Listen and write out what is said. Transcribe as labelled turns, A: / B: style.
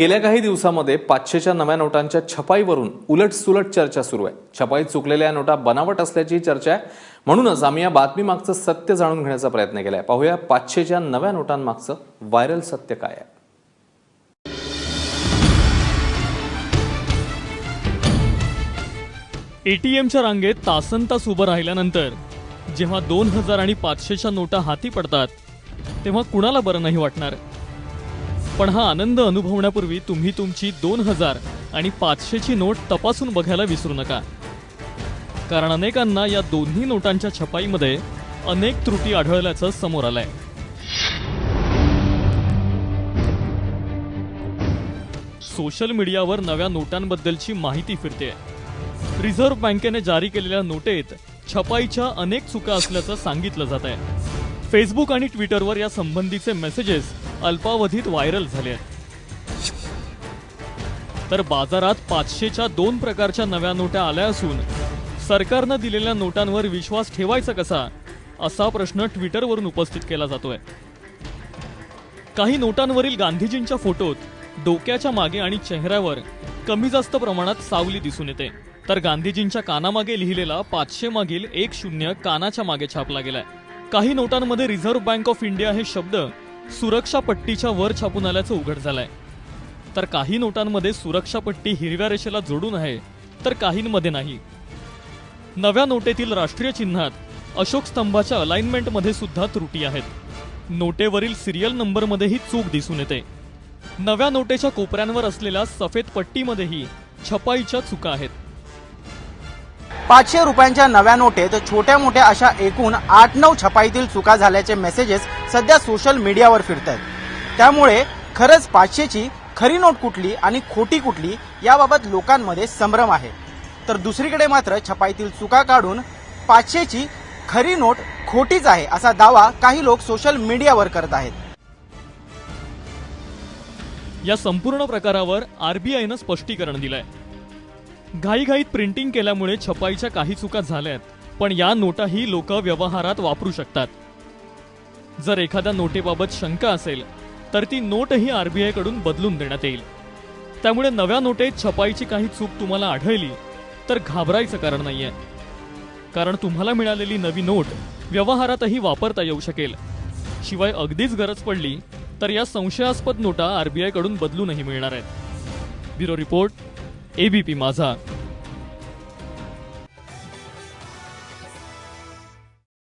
A: गेल्या काही दिवसामध्ये पाचशेच्या नव्या नोटांच्या छपाईवरून उलट सुलट चर्चा सुरू आहे. छपाईत चुकलेल्या नोटा बनावट असल्याची चर्चा आहे. म्हणूनच आम्ही या बातमीमागचं सत्य जाणून घेण्याचा प्रयत्न केलाय. पाहूया पाचशेच्या नव्या नोटांमागचं व्हायरल सत्य काय आहे.
B: एटीएमच्या रांगेत तासन तास उभं राहिल्यानंतर जेव्हा दोन हजार आणि पाचशेच्या नोटा हाती पडतात तेव्हा कुणाला बरं नाही वाटणार? पण हा आनंद अनुभवण्यापूर्वी तुम्ही तुमची दोन हजार आणि पाचशेची नोट तपासून बघायला विसरू नका. कारण अनेकांना या दोन्ही नोटांच्या छपाईमध्ये अनेक त्रुटी आढळल्याचं समोर आलंय. सोशल मीडियावर नव्या नोटांबद्दलची माहिती फिरते रिझर्व्ह बँकेने जारी केलेल्या नोटेत छपाईच्या अनेक चुका असल्याचं सांगितलं जात आहे फेसबुक आणि ट्विटरवर या संबंधीचे मेसेजेस अल्पावधीत व्हायरल झाले आहेत. तर बाजारात पाचशेच्या दोन प्रकारच्या नव्या नोटा आल्या असून सरकारनं दिलेल्या नोटांवर विश्वास ठेवायचा कसा असा प्रश्न ट्विटरवरून उपस्थित केला जातोय. काही नोटांवरील गांधीजींच्या फोटोत डोक्याच्या मागे आणि चेहऱ्यावर कमी जास्त प्रमाणात सावली दिसून येते. तर गांधीजींच्या कानामागे लिहिलेला पाचशे मागील एक शून्य कानाच्या मागे छापला गेलाय. काही नोटांमध्ये रिझर्व्ह बँक ऑफ इंडिया हे शब्द सुरक्षा पट्टीच्या वर छापून आल्याचं उघड झालंय. तर काही नोटांमध्ये सुरक्षा पट्टी हिरव्या रेषेला जोडून आहे तर काहींमध्ये नाही. नव्या नोटेतील राष्ट्रीय चिन्हात अशोक स्तंभाच्या अलाइनमेंटमध्ये सुद्धा त्रुटी आहेत. नोटेवरील सिरियल नंबरमध्येही चूक दिसून येते. नव्या नोटेच्या कोपऱ्यांवर असलेल्या सफेद पट्टीमध्येही छपाईच्या चुका आहेत.
C: पाचशे रुपयांच्या नव्या नोटेत छोट्या मोठ्या अशा एकूण आठ नऊ छपाईतील चुका झाल्याचे मेसेजेस सध्या सोशल मीडियावर फिरत आहेत त्यामुळे खरंच पाचशेची खरी नोट कुठली आणि खोटी कुठली याबाबत लोकांमध्ये संभ्रम आहे. तर दुसरीकडे मात्र छपाईतील चुका काढून पाचशेची खरी नोट खोटीच आहे असा दावा काही लोक सोशल मीडियावर करत आहेत.
B: या संपूर्ण प्रकारावर आरबीआयनं स्पष्टीकरण दिलंय. घाईघाईत प्रिंटिंग केल्यामुळे छपाईच्या काही चुका झाल्यात पण या नोटाही लोक व्यवहारात वापरू शकतात. जर एखाद्या नोटेबाबत शंका असेल तर ती नोटही आरबीआयकडून बदलून देण्यात येईल. त्यामुळे नव्या नोटेत छपाईची काही चूक तुम्हाला आढळली तर घाबरायचं कारण नाहीये. कारण तुम्हाला मिळालेली नवी नोट व्यवहारातही वापरता येऊ शकेल. शिवाय अगदीच गरज पडली तर या संशयास्पद नोटा आरबीआयकडून बदलूनही मिळणार आहेत. ब्युरो रिपोर्ट एबीपी माझा.